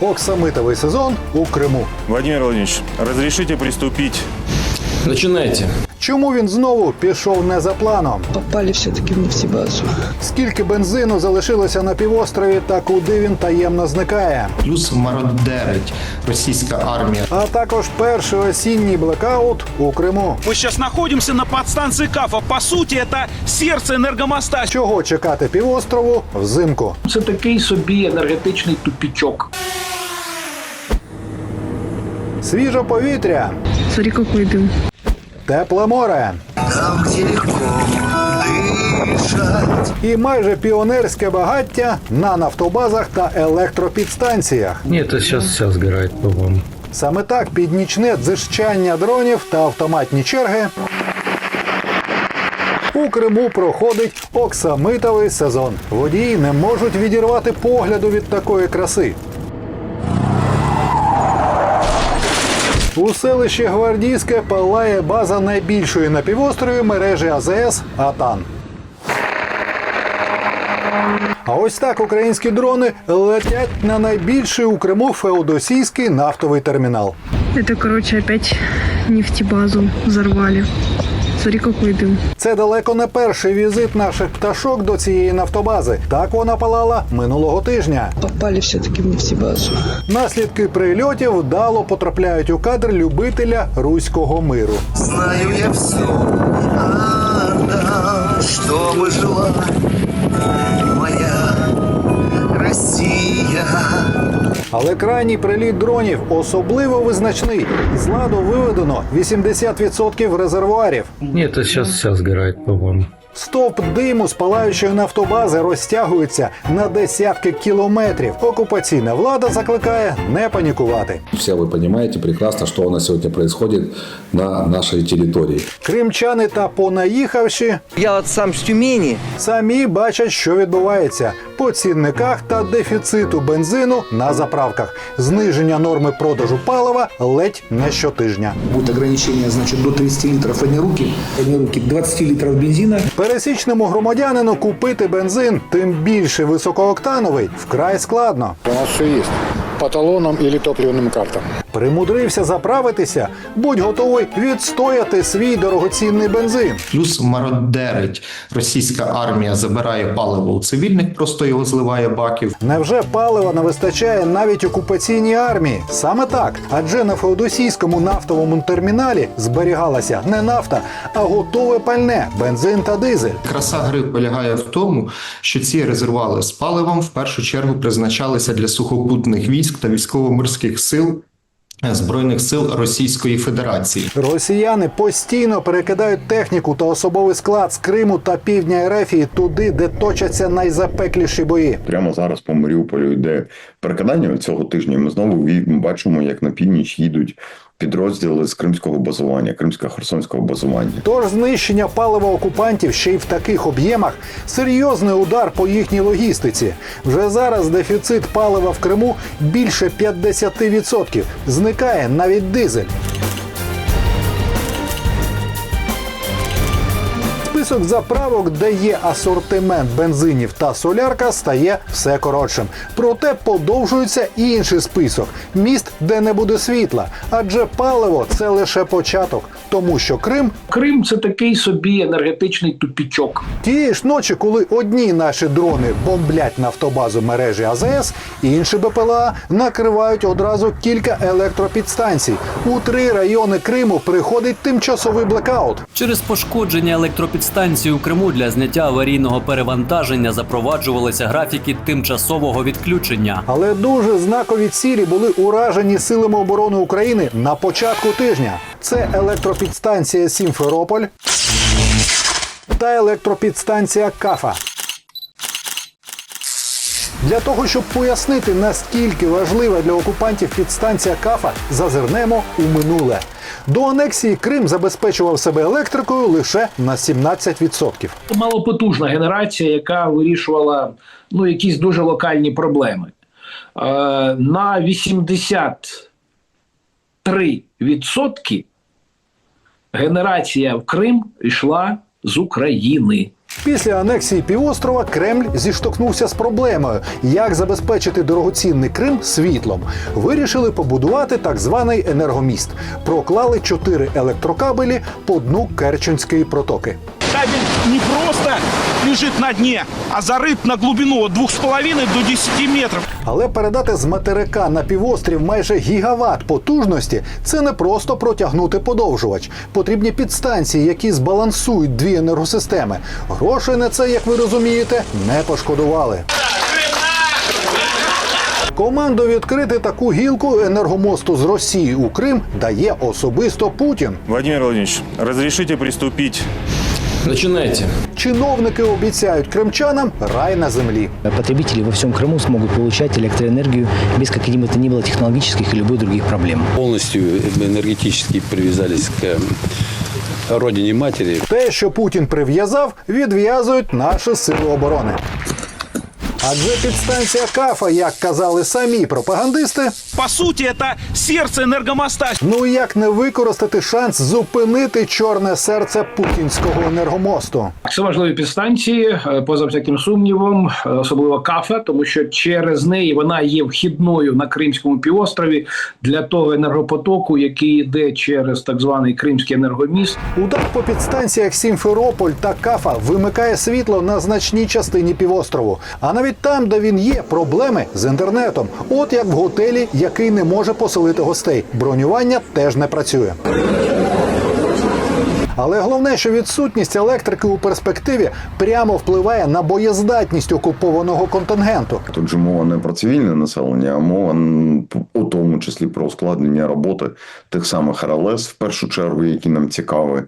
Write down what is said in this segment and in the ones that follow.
оксамитовий сезон у Криму. Владимир Владимирович, разрешите приступить? Начинайте. Чому він знову пішов не за планом? попали все-таки в нефтебазу. Скільки бензину залишилося на півострові та куди він таємно зникає? плюс мародерить російська армія. А також перший осінній блекаут у Криму. Мы сейчас находимся на подстанции КАФа. По сути, это сердце энергомоста. Чого чекати півострову взимку? Це такий собі енергетичний тупічок. Свіже повітря, Смотри, какой дым. тепле море. І майже піонерське багаття на нафтобазах та електропідстанціях. Нет, это сейчас вся сгорает, по-моему. Саме так під нічне дзижчання дронів та автоматні черги у Криму проходить оксамитовий сезон. Водії не можуть відірвати погляду від такої краси. У селищі Гвардійське палає база найбільшої на півострові мережі АЗС Атан. А ось так українські дрони летять на найбільший у Криму феодосійський нафтовий термінал. Це, коротше, опять нефтебазу взорвали. Дым. Це далеко не перший візит наших пташок до цієї нафтобази. Так вона палала минулого тижня. Попали все-таки в базу. Наслідки прильотів вдало потрапляють у кадр любителя руського миру. Знаю я все, отдам, що жила моя Але крайній приліт дронів особливо визначний. З ладу виведено 80% резервуарів. Ні, це зараз, вся сгорает, по-моему. Стовп диму з палаючої нафтобази розтягується на десятки кілометрів. Окупаційна влада закликає не панікувати. Все вы понимаете прекрасно, что у нас сегодня происходит на нашей территории. Кримчани та понаїхавші Я вот сам с Тюмени. самі бачать, що відбувається по цінниках та дефіциту бензину на заправках. Зниження норми продажу палива ледь не щотижня. Будет ограничение, значит, до 30 литров одни руки, одни руки 20 литров бензина. Пересічному громадянину купити бензин, тим більше високооктановий, вкрай складно. У нас все есть. По талонам или топливным картам. Примудрився заправитися, будь готовий відстояти свій дорогоцінний бензин. Плюс мародерить російська армія, забирає паливо у цивільних, просто його зливає баків. Невже палива не вистачає навіть окупаційній армії? Саме так, адже на феодосійському нафтовому терміналі зберігалася не нафта, а готове пальне, бензин та дизель. Краса гри полягає в тому, що ці резервуари з паливом в першу чергу призначалися для сухопутних військ та військово-морських сил. е, Збройних сил Російської Федерації Росіяни постійно перекидають техніку та особовий склад з Криму та півдня Ерефії туди, де точаться найзапекліші бої. Прямо зараз по Маріуполю йде перекидання цього тижня. Ми знову бачимо, як на північ їдуть підрозділи з кримського базування, кримсько-херсонського базування. Тож знищення палива окупантів ще й в таких об'ємах серйозний удар по їхній логістиці. Вже зараз дефіцит палива в Криму більше 50%. Зникає навіть дизель. Список заправок, де є асортимент бензинів та солярка, стає все коротшим. Проте подовжується і інший список міст, де не буде світла. Адже паливо це лише початок, тому що Крим Крим це такий собі енергетичний тупічок. Тієї ж ночі, коли одні наші дрони бомблять нафтобазу мережі АЗС, інші БПЛА накривають одразу кілька електропідстанцій. У три райони Криму приходить тимчасовий блекаут. Через пошкодження електропідстанції у Криму для зняття аварійного перевантаження запроваджувалися графіки тимчасового відключення. Але дуже знакові цілі були уражені силами оборони України на початку тижня. Це електропідстанція Сімферополь та електропідстанція Кафа. Для того, щоб пояснити, наскільки важлива для окупантів підстанція Кафа, зазирнемо у минуле. До анексії Крим забезпечував себе електрикою лише на 17%. Малопотужна генерація, яка вирішувала ну, якісь дуже локальні проблеми. Е, на 83% генерація в Крим йшла з України. Після анексії півострова Кремль зіштовхнувся з проблемою, як забезпечити дорогоцінний Крим світлом. Вирішили побудувати так званий енергоміст. Проклали чотири електрокабелі по дну Керченської протоки. Кабель не просто лежит на дне, а зарыт на глубину от 2,5 до 10 метров. Але передати з материка на півострів майже гігават потужності це не просто протягнути подовжувач. Потрібні підстанції, які збалансують дві енергосистеми. Грошей на це, як ви розумієте, не пошкодували. Команду відкрити таку гілку енергомосту з Росії у Крим дає особисто Путін. Владимир Владимирович, разрешите приступить Начинайте. Чиновники обіцяють кримчанам рай на землі. Потребители во всем Крыму смогут получать электроэнергию без каких бы то ни было технологических и любых других проблем. Полностью энергетически привязались к родине матери. Те, що Путін прив'язав, відв'язують наші сили оборони. Адже підстанція Кафа, як казали самі пропагандисти, По сути, это сердце энергомоста. ну як не використати шанс зупинити чорне серце путінського енергомосту. Це важливі підстанції, е, поза всяким сумнівом, е, особливо кафа, тому що через неї вона є вхідною на Кримському півострові для того енергопотоку, який йде через так званий Кримський енергоміст. Удар по підстанціях Сімферополь та Кафа вимикає світло на значній частині півострову. А навіть там, де він є, проблеми з інтернетом. От як в готелі, який не може поселити гостей. Бронювання теж не працює. Але головне, що відсутність електрики у перспективі прямо впливає на боєздатність окупованого контингенту. Тут же мова не про цивільне населення, а мова у тому числі про ускладнення роботи тих самих РЛС, в першу чергу, які нам цікаві,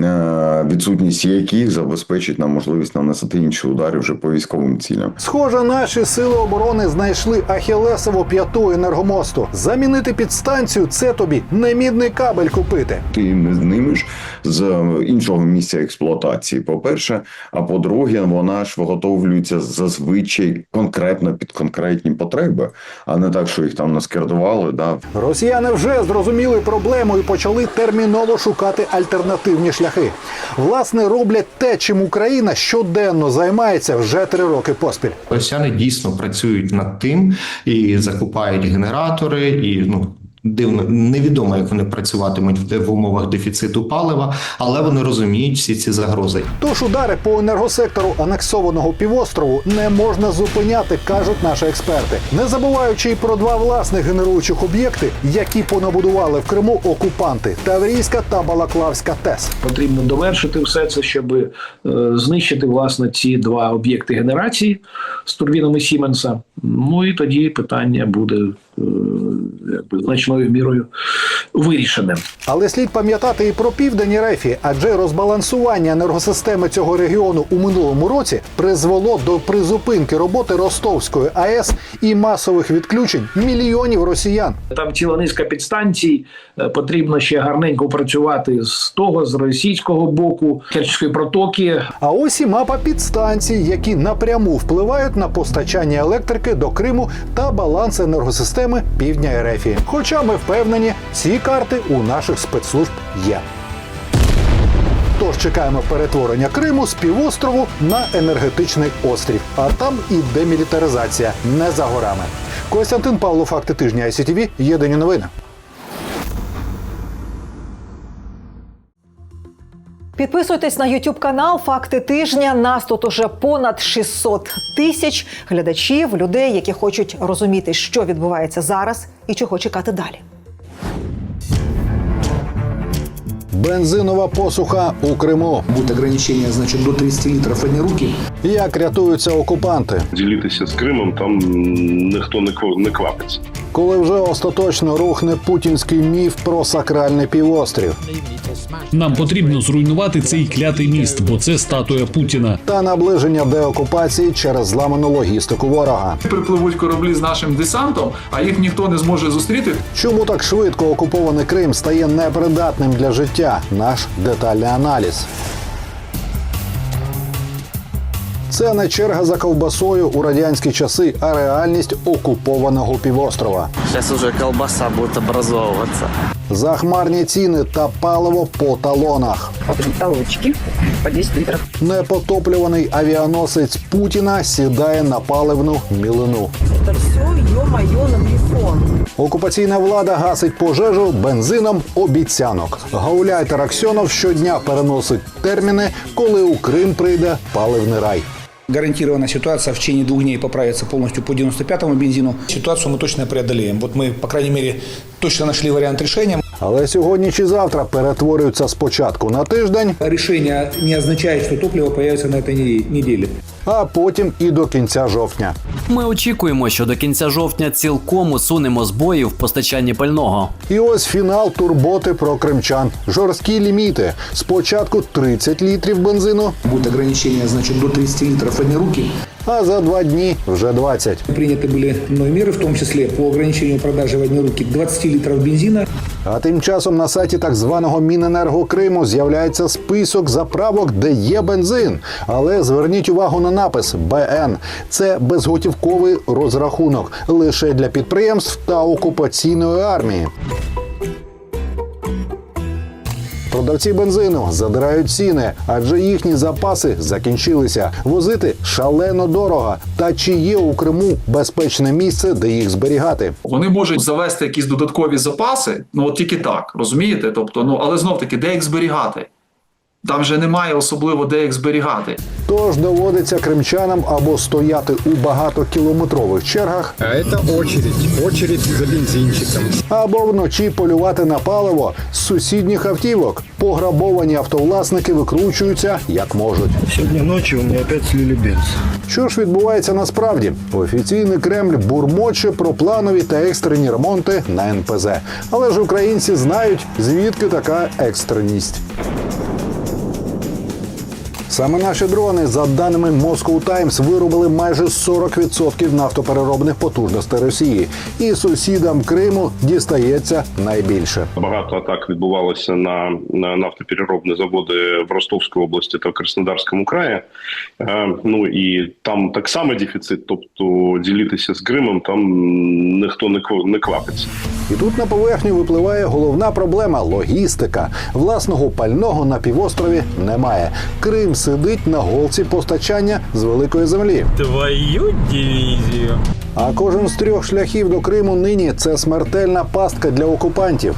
е, відсутність яких забезпечить нам можливість наносити інші удари вже по військовим цілям. Схоже, наші сили оборони знайшли Ахілесову п'яту енергомосту. Замінити підстанцію це тобі не мідний кабель купити. Ти не знимеш з іншого місця експлуатації. По-перше, а по-друге, вона ж виготовлюється зазвичай конкретно під конкретні потреби, а не так, що їх там наскердували. Да. Росіяни вже зрозуміли проблему і почали терміново шукати альтернативні шляхи. Власне, роблять те, чим Україна щоденно займається вже три роки поспіль. Росіяни дійсно працюють над тим і закупають генератори, і ну. Дивно, невідомо, як вони працюватимуть в в умовах дефіциту палива, але вони розуміють всі ці загрози. Тож удари по енергосектору анексованого півострову не можна зупиняти, кажуть наші експерти, не забуваючи й про два власних генеруючих об'єкти, які понабудували в Криму окупанти Таврійська та Балаклавська ТЕС. Потрібно довершити все це, щоб е, знищити власне ці два об'єкти генерації з турбінами Сіменса. Ну і тоді питання буде е, якби значною мірою вирішеним. Але слід пам'ятати і про південь Рефі, адже розбалансування енергосистеми цього регіону у минулому році призвело до призупинки роботи Ростовської АЕС і масових відключень мільйонів росіян. Там ціла низка підстанцій. Е, Потрібно ще гарненько працювати з того, з російського боку Керченської протоки. А ось і мапа підстанцій, які напряму впливають на постачання електрики до Криму та баланс енергосистеми півдня Ерефії. Хоча ми впевнені, ці карти у наших спецслужб є. Тож чекаємо перетворення Криму з півострову на енергетичний острів. А там і демілітаризація не за горами. Костянтин Павло, факти тижня ICTV, Єдині новини. Підписуйтесь на YouTube канал Факти тижня. Нас тут уже понад 600 тисяч глядачів, людей, які хочуть розуміти, що відбувається зараз і чого чекати далі. Бензинова посуха у Криму. Будет ограничение, значит, до 30 литров одни руки. Як рятуються окупанти? Ділитися з Кримом там ніхто не, не квапиться. Коли вже остаточно рухне путінський міф про сакральний півострів. Нам потрібно зруйнувати цей клятий міст, бо це статуя Путіна. та наближення деокупації через зламану логістику ворога. Припливуть кораблі з нашим десантом, а їх ніхто не зможе зустріти. Чому так швидко окупований Крим стає непридатним для життя? Наш детальний аналіз. Це не черга за ковбасою у радянські часи, а реальність окупованого півострова. Сейчас уже колбаса будет образовываться. Захмарні ціни та паливо по талонах. Толочки по 10 литров. Непотоплюваний авіаносець Путіна сідає на паливну мілину. Это все, ё-моё, на телефон. Окупаційна влада гасить пожежу бензином обіцянок. Гауляйтер Аксьонов щодня переносить терміни, коли у Крим прийде паливний рай. Гарантирована ситуация в течение двух дней поправится полностью по 95-му бензину. Ситуацию мы точно преодолеем. Вот мы, по крайней мере, точно нашли вариант решения. Але сьогодні чи завтра перетворюються спочатку на тиждень, Решение не означает, что топливо появится на этой не- неделе. а потім і до кінця жовтня. Ми очікуємо, що до кінця жовтня цілком усунемо збої в постачанні пального. І ось фінал турботи про кримчан. Жорсткі ліміти. Спочатку 30 літрів бензину, Будет ограничение, значит, до 30 литров в одни руки а за два дні вже 20. Приняты были мной меры, в том числе по ограничению продажи в одни руки 20 литров бензина. А тим часом на сайті так званого Міненерго Криму з'являється список заправок, де є бензин. Але зверніть увагу на напис БН. Це безготівковий розрахунок лише для підприємств та окупаційної армії. Продавці бензину задирають ціни, адже їхні запаси закінчилися. Возити шалено дорого. Та чи є у Криму безпечне місце, де їх зберігати? Вони можуть завести якісь додаткові запаси, ну от тільки так, розумієте? Тобто, ну але знов таки, де їх зберігати? Там вже немає особливо де їх зберігати. Тож доводиться кримчанам або стояти у багатокілометрових чергах, А это очередь. Очередь за бензинчиком. або вночі полювати на паливо з сусідніх автівок. Пограбовані автовласники викручуються як можуть. Сегодня ночью у меня опять слили бенз. Що ж відбувається насправді? Офіційний Кремль бурмоче про планові та екстрені ремонти на НПЗ. Але ж українці знають, звідки така екстреність. Саме наші дрони, за даними Moscow Times, виробили майже 40% нафтопереробних потужностей Росії, і сусідам Криму дістається найбільше. Багато атак відбувалося на, на нафтопереробні заводи в Ростовській області та в Краснодарському краї. Е, ну і там так само дефіцит, тобто ділитися з Кримом там ніхто не не квапиться. І тут на поверхню випливає головна проблема логістика. Власного пального на півострові немає. Крим сидить на голці постачання з великої землі. Твою дивізію. А кожен з трьох шляхів до Криму нині це смертельна пастка для окупантів.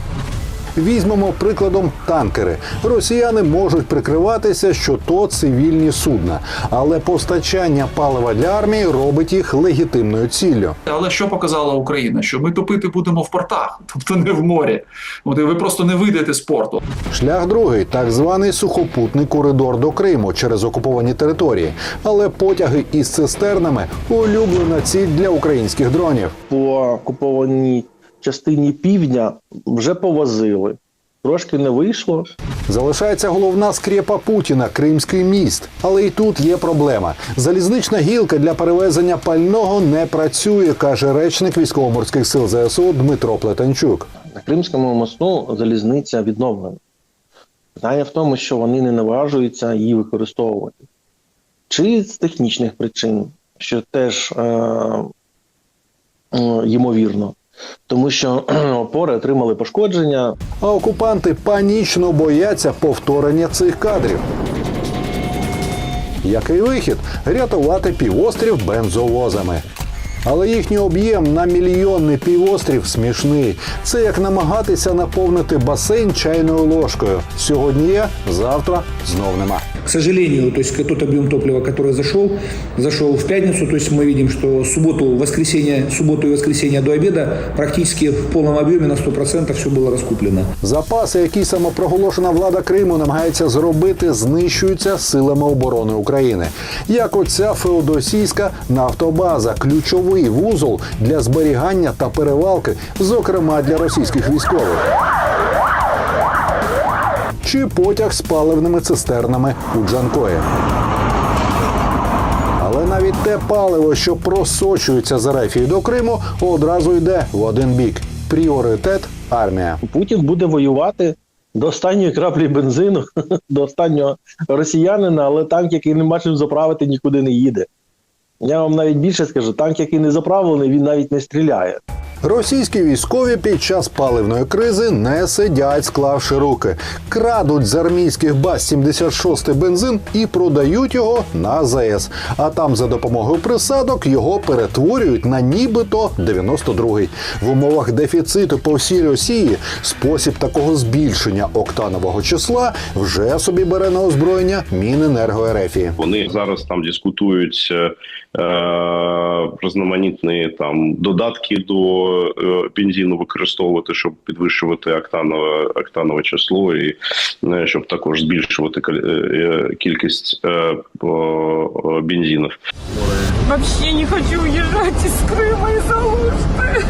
Візьмемо прикладом танкери. Росіяни можуть прикриватися, що то цивільні судна, але постачання палива для армії робить їх легітимною ціллю. Але що показала Україна? Що ми топити будемо в портах, тобто не в морі. От ви просто не вийдете з порту. Шлях другий так званий сухопутний коридор до Криму через окуповані території. Але потяги із цистернами улюблена ціль для українських дронів. По окупованій частині півдня вже повозили. Трошки не вийшло. Залишається головна скрепа Путіна Кримський міст. Але і тут є проблема. Залізнична гілка для перевезення пального не працює, каже речник військово-морських сил ЗСУ Дмитро Плетенчук. На Кримському мосту залізниця відновлена. Питання в тому, що вони не наважуються її використовувати. Чи з технічних причин, що теж е, е, ймовірно. Тому що опори отримали пошкодження, А окупанти панічно бояться повторення цих кадрів. Який вихід? Рятувати півострів бензовозами. Але їхній об'єм на мільйонний півострів смішний. Це як намагатися наповнити басейн чайною ложкою. Сьогодні є, завтра знов нема. К сожалению, то есть тот объем топлива, который зашел, зашел в пятницу, то есть мы видим, что субботу, воскресенье, субботу и воскресенье до обеда практически в полном объеме на 100% все было раскуплено. Запаси, які самопроголошена влада Криму намагається зробити, знищуються силами оборони України. Як оця феодосійська нафтобаза, ключовий вузол для зберігання та перевалки, зокрема для російських військових. Чи потяг з паливними цистернами у Джанкої. Але навіть те паливо, що просочується з Рефії до Криму, одразу йде в один бік. Пріоритет армія. Путін буде воювати до останньої краплі бензину, до останнього росіянина, але танк, який не бачив заправити, нікуди не їде. Я вам навіть більше скажу: танк, який не заправлений, він навіть не стріляє. Російські військові під час паливної кризи не сидять, склавши руки, крадуть з армійських баз 76 бензин і продають його на АЗС. А там за допомогою присадок його перетворюють на нібито 92-й. В умовах дефіциту по всій Росії спосіб такого збільшення октанового числа вже собі бере на озброєння Міненерго РФ. Вони зараз там дискутують е, різноманітні там додатки до е, бензину використовувати, щоб підвищувати октанове, октанове число, і е, щоб також збільшувати е, е, кількість е, е, бензинів. Вообще не хочу уезжать из Крыма из Алушты.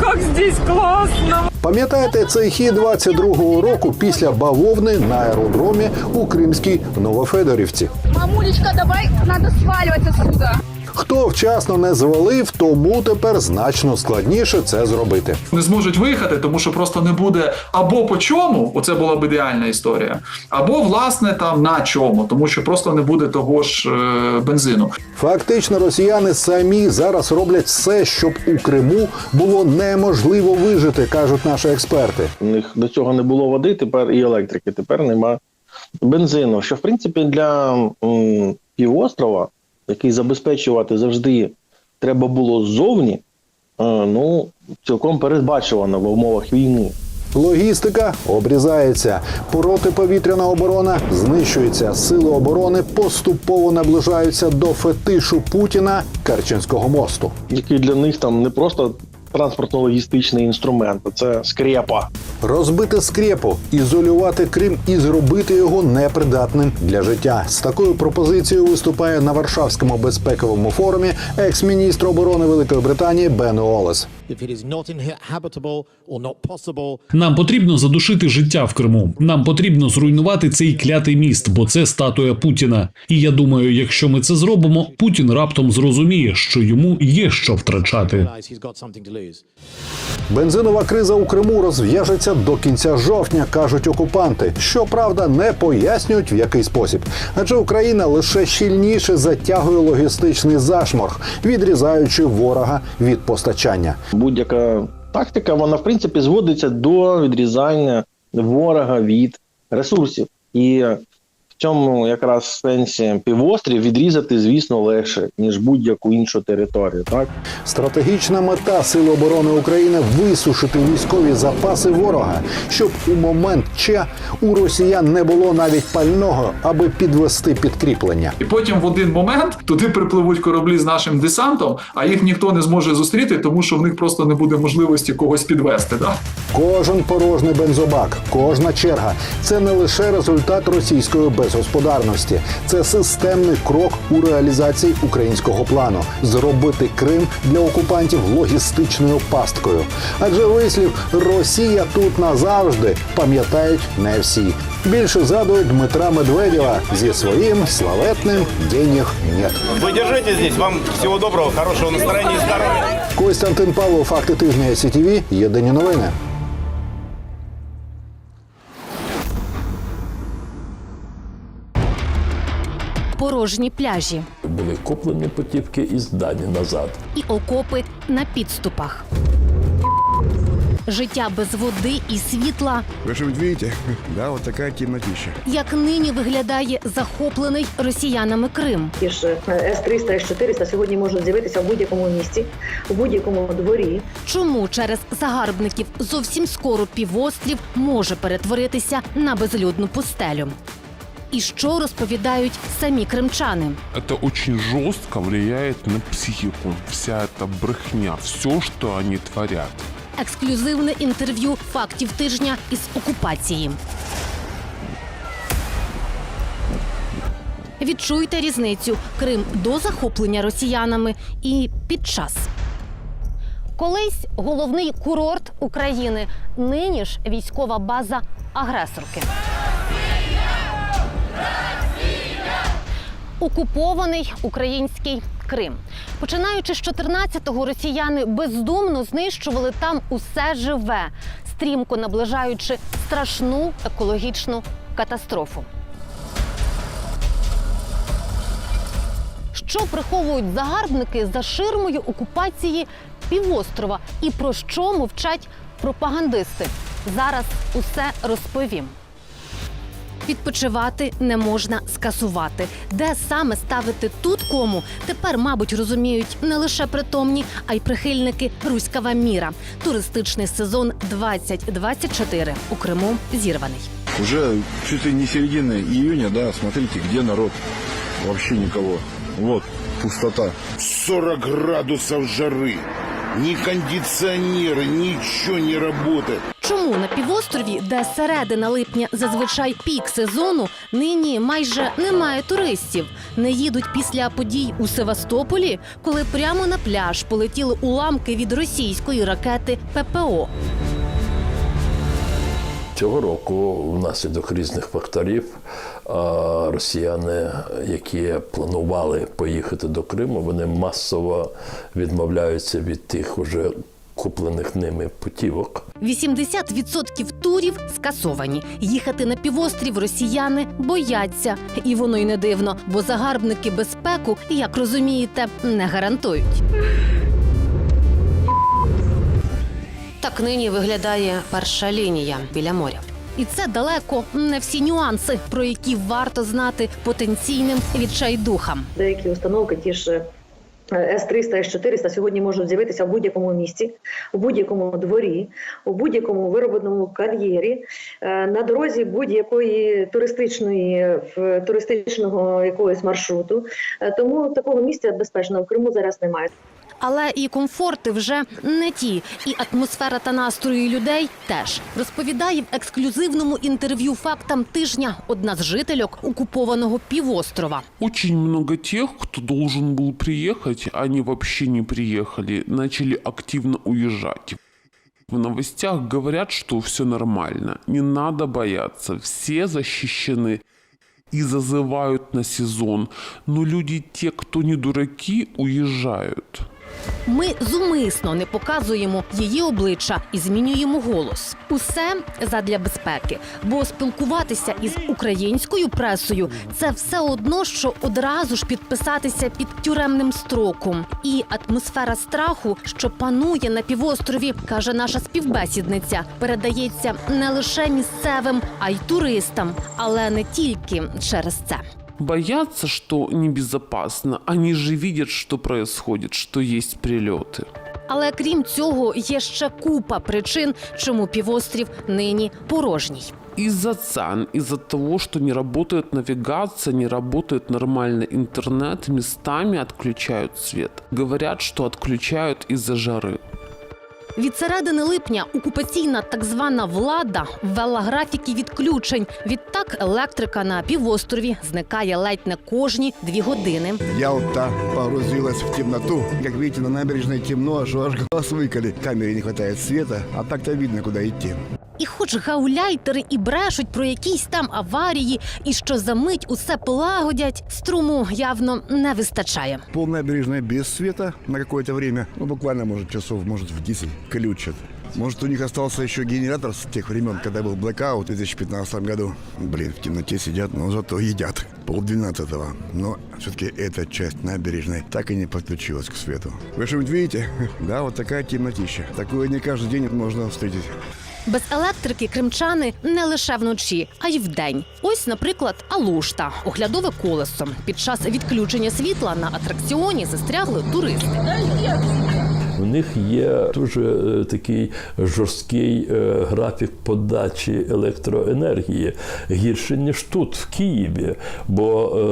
Как здесь классно. Пам'ятаєте цей хід 22-го року після бавовни на аеродромі у Кримській Новофедорівці? Мамулечка, давай, надо свалюватися отсюда. Хто вчасно не звалив, тому тепер значно складніше це зробити. Не зможуть виїхати, тому що просто не буде або по чому, оце була б ідеальна історія, або власне там на чому, тому що просто не буде того ж е, бензину. Фактично, росіяни самі зараз роблять все, щоб у Криму було неможливо вижити, кажуть наші експерти. У них до цього не було води, тепер і електрики, тепер нема бензину. Що в принципі для м, півострова, який забезпечувати завжди треба було ззовні, е, ну цілком передбачувано в умовах війни. Логістика обрізається, протиповітряна оборона знищується. Сили оборони поступово наближаються до фетишу Путіна Керченського мосту. який для них там не просто транспортно-логістичний інструмент, це скрепа. Розбити скрепу, ізолювати Крим і зробити його непридатним для життя. З такою пропозицією виступає на Варшавському безпековому форумі екс-міністр оборони Великої Британії Бен Уоллес. Нам потрібно задушити життя в Криму. Нам потрібно зруйнувати цей клятий міст, бо це статуя Путіна. І я думаю, якщо ми це зробимо, Путін раптом зрозуміє, що йому є що втрачати. Бензинова криза у Криму розв'яжеться до кінця жовтня, кажуть окупанти. Щоправда, не пояснюють в який спосіб. Адже Україна лише щільніше затягує логістичний зашморг, відрізаючи ворога від постачання. Будь-яка тактика, вона в принципі зводиться до відрізання ворога від ресурсів. І в цьому якраз сенсі півострів відрізати, звісно, легше, ніж будь-яку іншу територію. Так? Стратегічна мета Сил оборони України висушити військові запаси ворога, щоб у момент Че у росіян не було навіть пального, аби підвести підкріплення. І потім в один момент туди припливуть кораблі з нашим десантом, а їх ніхто не зможе зустріти, тому що в них просто не буде можливості когось підвести. Да? Кожен порожній бензобак, кожна черга це не лише результат російської безгосподарності, це системний крок у реалізації українського плану зробити Крим для окупантів логістичною пасткою. Адже вислів Росія тут назавжди пам'ятають не всі. Більше згадують Дмитра Медведєва зі своїм славетним «денег нет». Вы держитесь здесь. Вам всего доброго, хорошего настроения и здоровья. Костянтин Павлов, факти тижня СІТВ, єдині новини. Порожні пляжі Були куплені путівки і здані назад. і окопи на підступах. Життя без води і світла, Вы же вот да, вот такая темнотища. як нині виглядає захоплений росіянами Крим. Ті ж С-300, С-400 сьогодні можуть з'явитися в будь-якому місті, у будь-якому дворі. Чому через загарбників зовсім скоро півострів може перетворитися на безлюдну пустелю? І що розповідають самі кримчани? Это очень жестко влияет на психику. Вся эта брехня, все, что они творят. Ексклюзивне інтерв'ю фактів тижня із окупації. Відчуйте різницю Крим до захоплення росіянами і під час. Колись головний курорт України, нині ж військова база агресорки. Окупований український Крим. Починаючи з 14-го, росіяни бездумно знищували там усе живе, стрімко наближаючи страшну екологічну катастрофу. Що приховують загарбники за ширмою окупації півострова і про що мовчать пропагандисти? Зараз усе розповім. Відпочивати не можна скасувати. Де саме ставити тут кому тепер, мабуть, розуміють не лише притомні, а й прихильники руського міра. Туристичний сезон 2024 у Криму зірваний. Уже чуть ли не середина июня, да, смотрите, где народ. Вообще никого. Вот, пустота. 40 градусов жары. Ни кондиционеры, ничего не работает. Чому на півострові, де середина липня зазвичай пік сезону, нині майже немає туристів? Не їдуть після подій у Севастополі, коли прямо на пляж полетіли уламки від російської ракети ППО. Цього року внаслідок різних факторів росіяни, які планували поїхати до Криму, вони масово відмовляються від тих уже куплених ними путівок. 80% турів скасовані. Їхати на півострів росіяни бояться, і воно й не дивно, бо загарбники безпеку, як розумієте, не гарантують. Так нині виглядає перша лінія біля моря. І це далеко не всі нюанси, про які варто знати потенційним відчайдухам. Деякі установки, ті ж е, С-300, С-400 сьогодні можуть з'явитися в будь-якому місці, у будь-якому дворі, у будь-якому виробленому кар'єрі, е, на дорозі будь-якої туристичної в- туристичного якогось маршруту. Е, Тому такого місця безпечного в Криму зараз немає Але і комфорти вже не ті, і атмосфера та настрої людей теж розповідає в ексклюзивному інтерв'ю фактам тижня одна з жительок окупованого півострова. Очень много тех, кто должен был приехать, они вообще не приехали, начали активно уезжать. В новостях говорят, что все нормально, не надо бояться, все защищены и зазывают на сезон, но люди, те, кто не дураки, уезжают. Ми зумисно не показуємо її обличчя і змінюємо голос. Усе задля безпеки. Бо спілкуватися із українською пресою це все одно, що одразу ж підписатися під тюремним строком. І атмосфера страху, що панує на півострові, каже наша співбесідниця, передається не лише місцевим, а й туристам, але не тільки через це Боятся, что небезопасно, они же видят, что происходит, что есть прилеты. Але крім цього, є ще купа причин, чому півострів нині порожній. Из-за цен, из-за того, что не работает навигация, не работает нормальный интернет, местами отключают свет. Говорят, что отключают из-за жары. Від середини липня окупаційна так звана влада ввела графіки відключень. Відтак електрика на півострові зникає ледь не кожні дві години. Ялта погрузилась в темноту. Як бачите, на набережній темно, что аж глаз выколи. Камері не вистачає світу, а так-то видно, куди идти. І хоч гауляйтери і брешуть про якісь там аварії, і що за мить усе полагодять, струму явно не вистачає. Пол набережной без света на какое-то время, ну буквально, может, часов, может, в 10 ключат. Может, у них остался еще генератор с тех времен, когда был блэкаут в 2015 году. Блин, в темноте сидят, но зато едят. Пол двенадцатого. Но все-таки эта часть набережной так и не подключилась к свету. Вы что-нибудь видите? Да, вот такая темнотища. Такое не каждый день можно встретить. Без електрики кримчани не лише вночі, а й вдень. Ось, наприклад, Алушта, оглядове колесо. Під час відключення світла на атракціоні застрягли туристи. У них є дуже е, такий жорсткий е, графік подачі електроенергії, гірше ніж тут, в Києві. Бо е,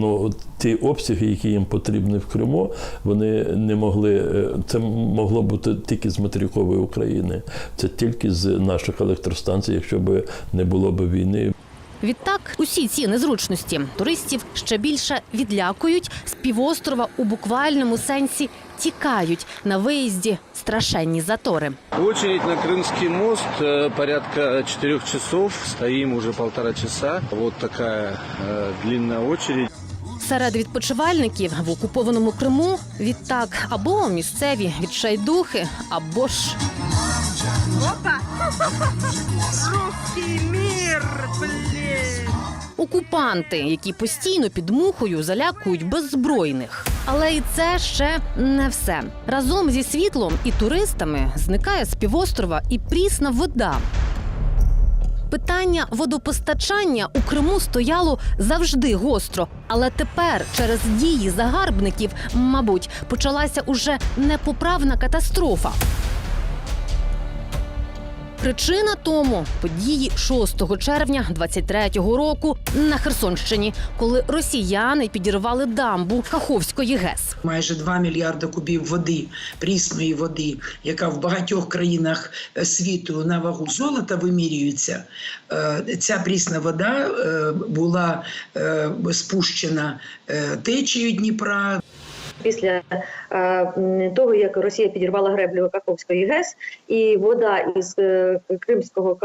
ну, ті обсяги, які їм потрібні в Криму, вони не могли. Це могло бути тільки з материкової України, це тільки з наших електростанцій, якщо б не було б війни. Відтак, усі ці незручності туристів ще більше відлякують з півострова у буквальному сенсі тікають на виїзді страшенні затори. Очередь на Крымский мост э, порядка четырех часов. Стоим уже полтора часа. Вот такая э, длинная очередь. Серед відпочивальників в окупованому Криму відтак або місцеві відчайдухи, або ж Опа! Русский мир, блин! Окупанти, які постійно під мухою залякують беззбройних. Але і це ще не все. Разом зі світлом і туристами зникає з півострова і прісна вода. Питання водопостачання у Криму стояло завжди гостро, але тепер через дії загарбників, мабуть, почалася уже непоправна катастрофа. Причина тому події 6 червня 23-го року на Херсонщині, коли росіяни підірвали дамбу Каховської ГЕС. майже 2 мільярди кубів води, прісної води, яка в багатьох країнах е, світу на вагу золота вимірюється. Е, Ця прісна вода е, була спущена течією Дніпра. Після е, того, як Росія підірвала греблю Каховської ГЕС, і вода із е, Кримського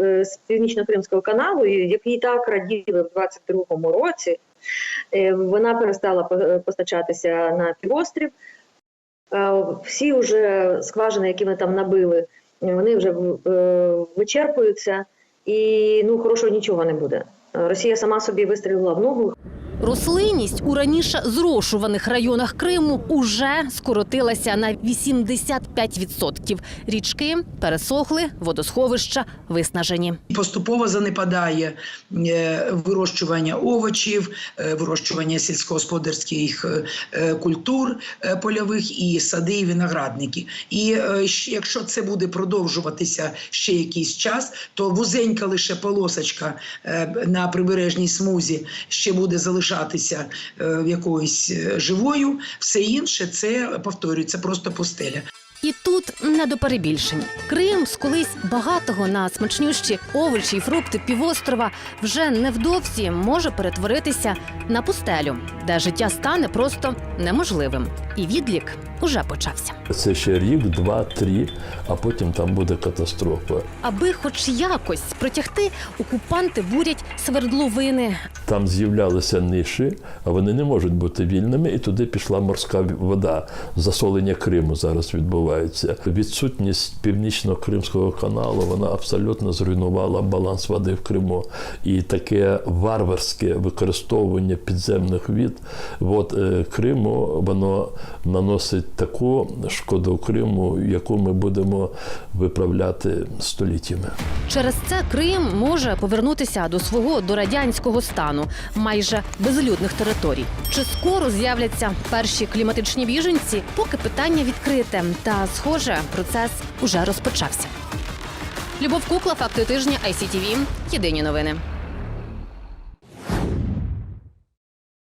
е, з північно-кримського каналу, який так раділи в 22-му році, вона перестала по- постачатися на півострів. Всі вже скважини, які ми там набили, вони вже вичерпуються, і ну хорошого нічого не буде. Росія сама собі вистрілила в ногу. Рослинність у раніше зрошуваних районах Криму уже скоротилася на 85%. Річки пересохли, водосховища виснажені. Поступово занепадає е, вирощування овочів, е, вирощування сільськогосподарських е, культур польових і сади, і виноградники. І якщо це буде продовжуватися ще якийсь час, то вузенька лише полосочка на прибережній смузі ще буде залишатися е, якоюсь е, живою. Все інше це повторюється просто пустеля. І тут не до перебільшень. Крим з колись багатого на смачнющі овочі й фрукти півострова вже невдовзі може перетворитися на пустелю, де життя стане просто неможливим. І відлік уже почався. Це ще рік, два, три, а потім там буде катастрофа. Аби хоч якось протягти, окупанти бурять свердловини, Там з'являлися ниші, а вони не можуть бути вільними, і туди пішла морська вода. Засолення Криму зараз відбувається. Відсутність північно-кримського каналу вона абсолютно зруйнувала баланс води в Криму. І таке варварське використовування підземних від вод е, Криму воно наносить таку шкоду Криму, яку ми будемо виправляти століттями. Через це Крим може повернутися до свого дорадянського стану, майже безлюдних територій. Чи скоро з'являться перші кліматичні біженці? Поки питання відкрите. Та схоже, процес уже розпочався. Любов Кукла, факти тижня ICTV. Єдині новини.